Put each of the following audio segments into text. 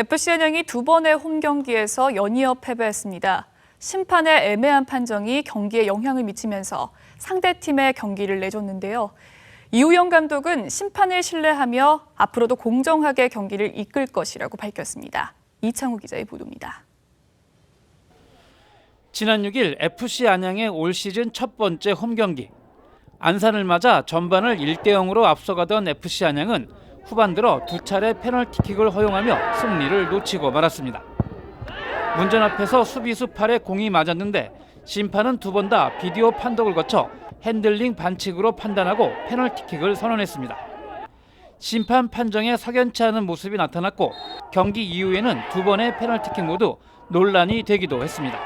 FC 안양이 두 번의 홈 경기에서 연이어 패배했습니다. 심판의 애매한 판정이 경기에 영향을 미치면서 상대 팀의 경기를 내줬는데요. 이우영 감독은 심판을 신뢰하며 앞으로도 공정하게 경기를 이끌 것이라고 밝혔습니다. 이창우 기자의 보도입니다. 지난 6일 FC 안양의 올 시즌 첫 번째 홈 경기. 안산을 맞아 전반을 1대 0으로 앞서가던 FC 안양은 후반 들어 두 차례 페널티킥을 허용하며 승리를 놓치고 말았습니다. 문전 앞에서 수비수 팔에 공이 맞았는데 심판은 두 번 다 비디오 판독을 거쳐 핸들링 반칙으로 판단하고 페널티킥을 선언했습니다. 심판 판정에 석연치 않은 모습이 나타났고 경기 이후에는 두 번의 페널티킥 모두 논란이 되기도 했습니다.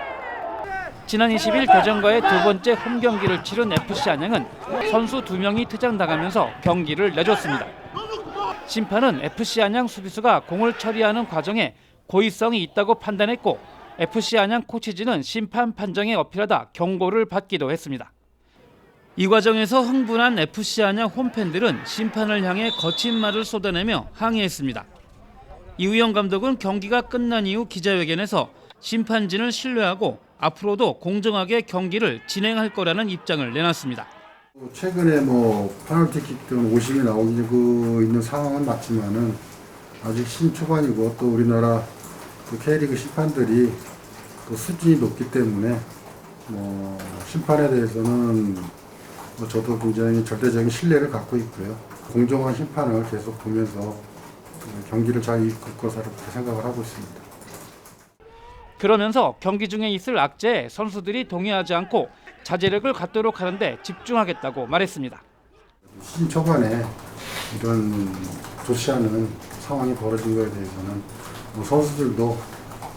지난 20일 대전과의 두 번째 홈 경기를 치른 FC 안양은 선수 두 명이 퇴장당하면서 경기를 내줬습니다. 심판은 FC 안양 수비수가 공을 처리하는 과정에 고의성이 있다고 판단했고 FC 안양 코치진은 심판 판정에 어필하다 경고를 받기도 했습니다. 이 과정에서 흥분한 FC 안양 홈팬들은 심판을 향해 거친 말을 쏟아내며 항의했습니다. 이우영 감독은 경기가 끝난 이후 기자회견에서 심판진을 신뢰하고 앞으로도 공정하게 경기를 진행할 거라는 입장을 내놨습니다. 최근에 뭐 페널티킥 등 오심이 나오고 있는 상황은 맞지만은 아직 신초반이고 또 우리나라 그 K리그 심판들이 또 수준이 높기 때문에 뭐 심판에 대해서는 뭐 저도 굉장히 절대적인 신뢰를 갖고 있고요. 공정한 심판을 계속 보면서 그 경기를 잘 이끌 그렇게 생각을 하고 있습니다. 그러면서 경기 중에 있을 악재에 선수들이 동의하지 않고 자제력을 갖도록 하는데 집중하겠다고 말했습니다. 시즌 초반에 이런 않은 상황이 벌어진 것에 대해서는 뭐 선수들도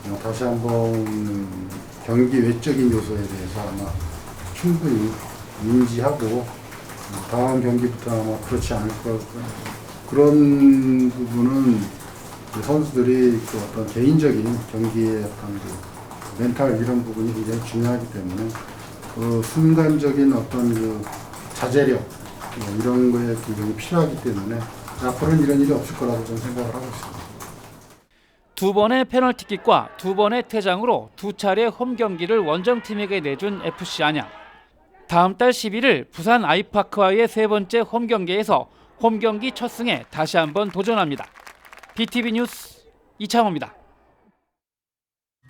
뭐 다시 한번 경기 외적인 요소에 대해서 아마 충분히 인지하고 다음 경기부터 아마 그렇지 않을 것 그런 부분은 그 선수들이 그 어떤 개인적인 경기의 어떤 그 멘탈 이런 부분이 굉장히 중요하기 때문에 그 순간적인 어떤 그 자제력 뭐 이런 거에 굉장히 필요하기 때문에 앞으로는 이런 일이 없을 거라고 저는 생각을 하고 있습니다. 두 번의 페널티킥과 두 번의 퇴장으로 두 차례 홈 경기를 원정팀에게 내준 FC 안양. 다음 달 11일 부산 아이파크와의 세 번째 홈 경기에서 홈 경기 첫 승에 다시 한번 도전합니다. BTV 뉴스 이창호입니다.